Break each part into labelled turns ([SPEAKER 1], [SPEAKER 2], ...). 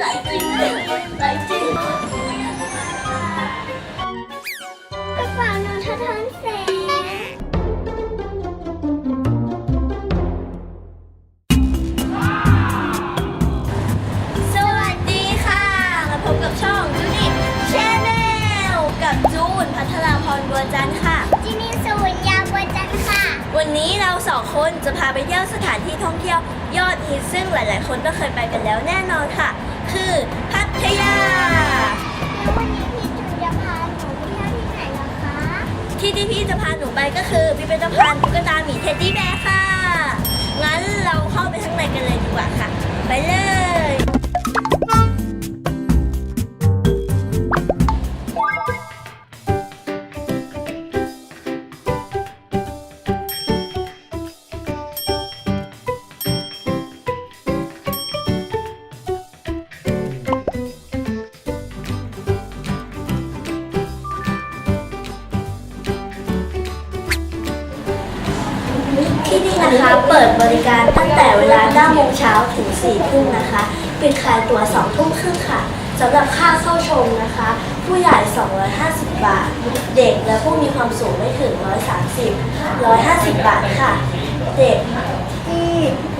[SPEAKER 1] ไหลจริงเลยไหลจริง
[SPEAKER 2] กระเป๋าหนูสะท้อนแสง
[SPEAKER 1] สวัสดีค่ะมาพบกับช่องจูนิชแนลกับจูนพัทราพรบัวจันทร์ค่ะ
[SPEAKER 2] จินี่สวนยาวบัวจันทร์ค่ะ
[SPEAKER 1] วันนี้เราสองคนจะพาไปเที่ยวสถานที่ท่องเที่ยวยอดฮิตซึ่งหลาย ๆ คนก็เคยไปกันแล้วแน่นอนค่ะ คือ พัทยา
[SPEAKER 2] แล้ววันนี้พี่จุนจะพาหนูไปเที่ยวที่ไหนเหรอคะ
[SPEAKER 1] ที่ที่พี่จะพาหนูไปก็คือพิพิธภัณฑ์ตุ๊กตาหมีเท็ดดี้แบร์ค่ะ งั้นเราเข้าไปข้างในกันเลยดีกว่าค่ะ ไปเลย ที่นี่นะคะเปิดบริการตั้งแต่เวลา9โมงเช้าถึง4ทุ่มนะคะ ปิดขายตั๋ว2ทุ่มครึ่งค่ะสำหรับค่าเข้าชมนะคะ ผู้ใหญ่ 250 บาท เด็กและผู้มีความสูงไม่ถึง 130 150 บาทค่ะ เด็กที่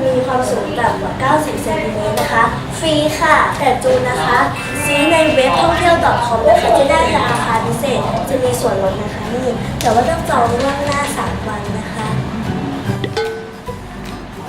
[SPEAKER 1] มีความสูงต่ำกว่า 90 เซนติเมตรนะคะ ฟรีค่ะ แต่จูนนะคะ ซื้อในเว็บท่องเที่ยว .com นะคะจะได้ราคาพิเศษ จะมีส่วนลดนะคะนี่ แต่ว่าต้องจองล่วงหน้า 3 วันนะ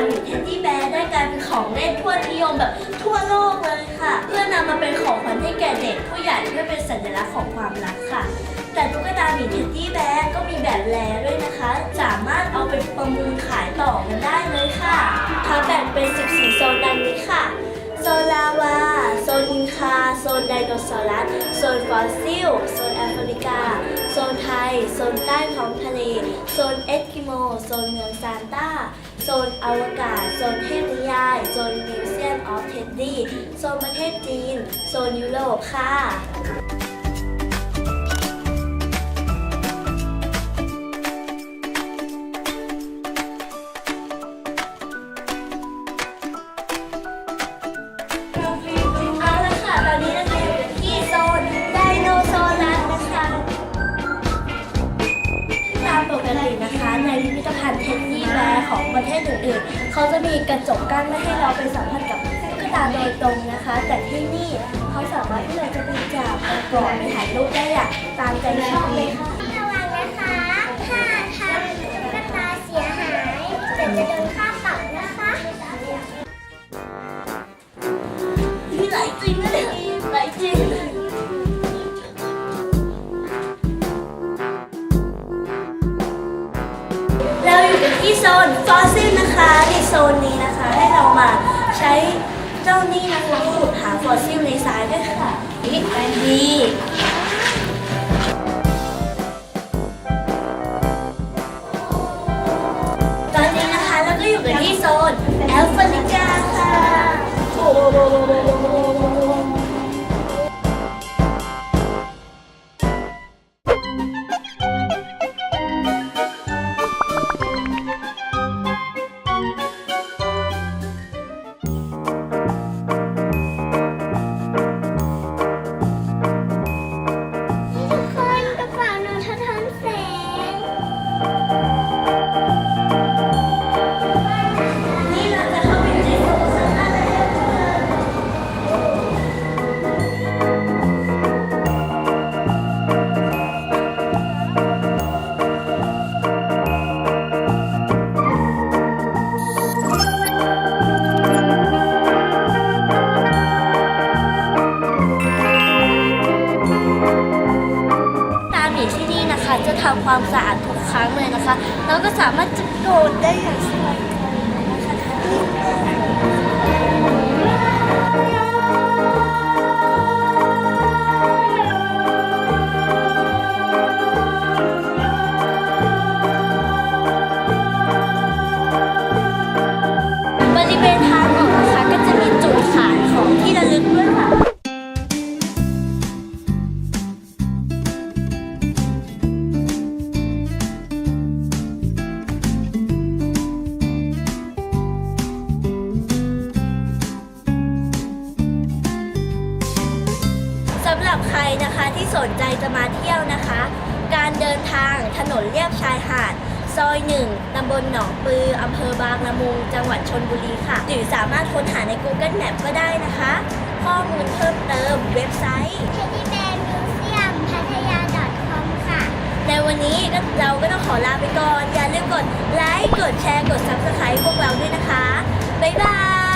[SPEAKER 1] ค่ะตุ๊กตาหมีเท็ดดี้แบร์ได้กลายเป็นของเล่นทั่วนิยมแบบทั่วโลกเลยค่ะ เพื่อนำมาเป็นของขวัญให้แก่เด็กผู้ใหญ่เพื่อเป็นสัญลักษณ์ของความรักค่ะ แต่ตุ๊กตาหมีเท็ดดี้แบร์ก็มีแบบแลด้วยนะคะ สามารถเอาไปประมูลขายต่อกันได้เลยค่ะถ้าแบ่งเป็น 14 โซนดังนี้ค่ะโซนลาวา โซนอินคา โซนไดโนเสาร์โซนฟอสซิล โซนแอฟริกา โซนไทย โซนใต้ท้องทะเล โซนเอสกิโม โซนเมืองซานต้า ซนอวกาศ โซนเทพนิยาย โซนมิวเซียมออฟเท็ดดี้ โซนประเทศจีน โซนยุโรปค่ะ ประเทศอื่นๆ เขาจะมีกระจกกั้นไม่ให้เราไปสัมผัสกับตุ๊กตาโดยตรงนะคะ แต่ที่นี่เขาสามารถที่เราจะไปจับไปกอดไปถ่ายรูปได้อย่างตาม
[SPEAKER 2] โซ
[SPEAKER 1] นฟอสซิลนะคะในโซนนี้นะคะให้เรามาใช้เจ้านี่นะคะขุดหาฟอสซิลในทรายด้วยค่ะนี่ไปดีตอนนี้นะคะเราก็อยู่กันที่โซนแอฟริกาค่ะ คะจะทำความสะอาดทุกครั้งเลยนะคะ แล้วก็สามารถจะโดดได้อย่างสบายใจนะคะ ใครนะคะที่สนใจจะมาเที่ยวนะคะ การเดินทางถนนเลียบชายหาด ซอยหนึ่งตำบลหนองปืออำเภอบางละมุง จังหวัดชนบุรีค่ะ หรือสามารถค้นหาใน Google Map ก็ได้นะคะ ข้อมูลเพิ่มเติมเว็บไซต์
[SPEAKER 2] เทดดี้แบร์มิวเซียมพัทยา .com ค่ะ
[SPEAKER 1] ในวันนี้ก็เราก็ต้องขอลาไปก่อน อย่าลืมกดไลค์ กดแชร์ กด Subscribe พวกเราด้วยนะคะ บ๊ายบาย